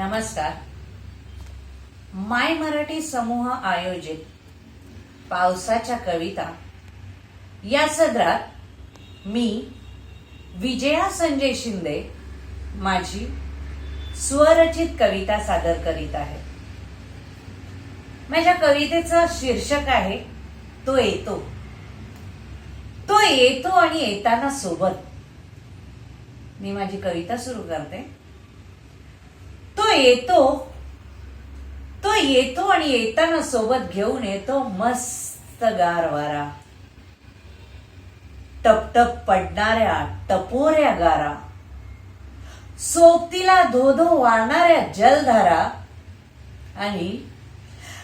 नमस्कार. माय मराठी समूह आयोजित पावसाच्या कविता. या सदरात मी विजया संजय शिंदे माझी स्वरचित कविता सादर करीत आहे. माझ्या कवितेचं शीर्षक आहे तो येतो. तो येतो आणि येताना सोबत. मी माझी कविता सुरू करते. येतो तो येतो आणि येताना सोबत घेऊन येतो मस्त गार वारा टपटप पडणाऱ्या टपोऱ्या गारा. सोबतीला धोधो वाळणाऱ्या जलधारा. आणि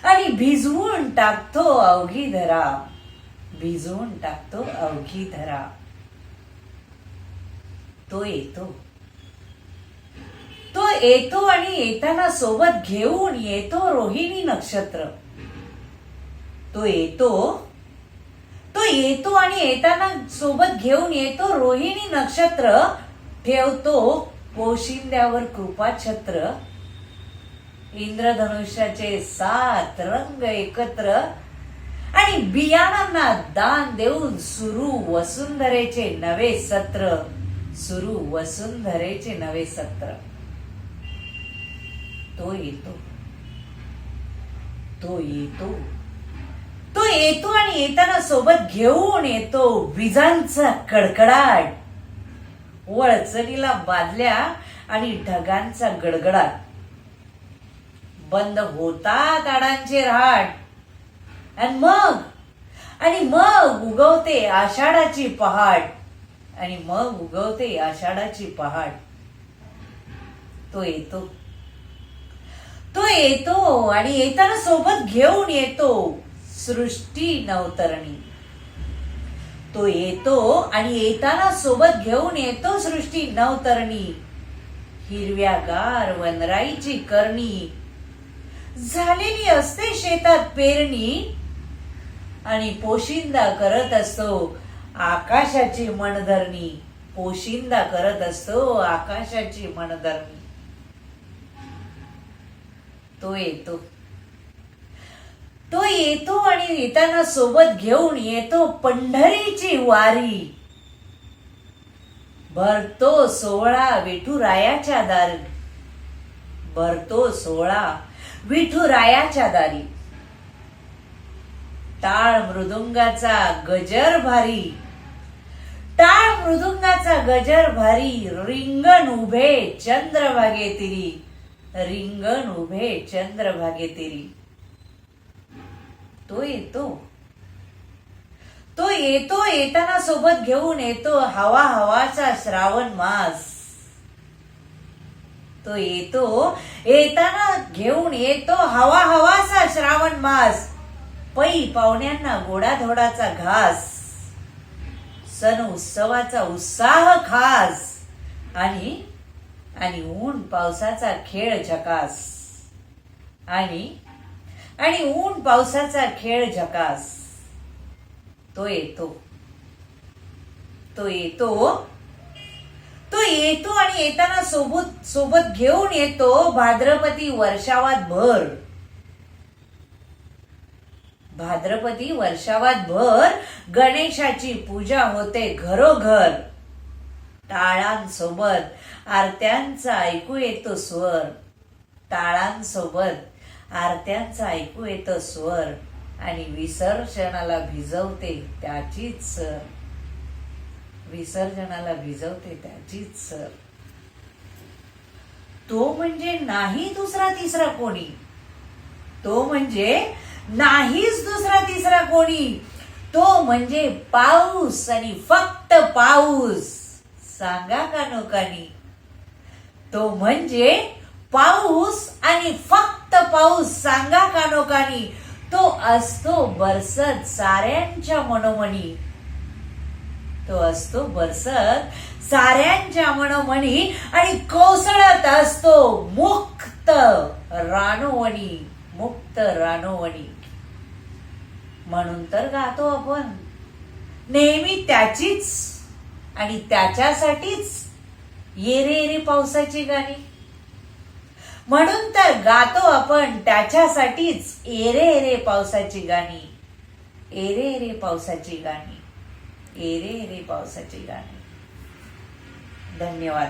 आणि भिजवून टाकतो अवघी धरा. भिजवून टाकतो अवघी धरा. तो येतो. येतो आणि येताना सोबत घेऊन येतो रोहिणी नक्षत्र. तो येतो तो येतो आणि येताना सोबत घेऊन येतो रोहिणी नक्षत्र. ठेवतो पोशिंद्यावर कृपाछत्र इंद्रधनुष्याचे सात रंग एकत्र. आणि बियाणांना दान देऊन सुरू वसुंधरेचे नवे सत्र. सुरू वसुंधरेचे नवे सत्र. तो येतो. तो येतो. तो येतो आणि येताना सोबत घेऊन येतो विजांचा कडकडाट. वळचणीला बादल्या आणि ढगांचा गडगडाट. बंद होतात आडांचे रहाट आणि मग? आणि मग उगवते आषाढाची पहाट. आणि मग उगवते आषाढाची पहाट. तो येतो. तो येतो आणि येताना सोबत घेऊन येतो. सृष्टी नवतरणी. तो येतो आणि येताना सोबत घेऊन येतो सृष्टी नवतरणी. हिरव्यागार वनराईची करणी. झालेली असते शेतात पेरणी. आणि पोशिंदा करत असतो आकाशाची मनधरणी. पोशिंदा करत असतो आकाशाची मनधरणी. तो येतो. तो येतो आणि येताना सोबत घेऊन येतो पंढरीची वारी. भरतो सोहळा विठुरायाच्या दारी. भरतो सोहळा विठुरायाच्या दारी. टाळ मृदुंगाचा गजर भारी. टाळ मृदुंगाचा गजर भारी. रिंगण उभे चंद्रभागे तिरी रिंगण उभे चंद्रभागे तेरी. तो येतो. तो येतो येताना सोबत घेऊन येतो हवा हवाचा श्रावण मास. तो येतो येताना घेऊन येतो हवा हवाचा श्रावण मास. पै पाहुण्यांना गोडाधोडाचा घास. सण उत्सवाचा उत्साह खास. आणि आणि ऊन पावसाचा खेळ झकास. आणि आणि ऊन पावसाचा खेळ झकास. तो येतो. तो येतो. तो येतो आणि येताना सोबत सोबत घेऊन येतो भाद्रपती वर्षावात भर. भाद्रपती वर्षावात भर गणेशाची पूजा होते घरोघर. टाळांसोबत. आरत्यांचा ऐकू येतो स्वर. टाळांसोबत. आरत्यांचा ऐकू येतो स्वर. आणि विसर्जनाला भिजवते त्याचीच सर. विसर्जनाला भिजवते त्याचीच सर. तो म्हणजे नाही दुसरा तिसरा कोणी? तो म्हणजे नाहीच दुसरा तिसरा कोणी? तो म्हणजे पाऊस आणि फक्त पाऊस. सांगा का नोकानी तो म्हणजे पाऊस आणि फक्त पाऊस सांगा का नोकानी तो असतो बरसत साऱ्यांच्या मनोमनी. तो असतो बरसत साऱ्यांच्या मनोमनी आणि कोसळत असतो मुक्त रानोवणी मुक्त रानोवणी म्हणून तर गातो आपण. नेहमी त्याचीच आणि त्याच्यासाठीच येरे येरे पावसाची गाणी. म्हणून तर गातो आपण त्याच्यासाठीच एरे एरे पावसाची गाणी. एरे एरे पावसाची गाणी. एरे एरे पावसाची गाणी. धन्यवाद.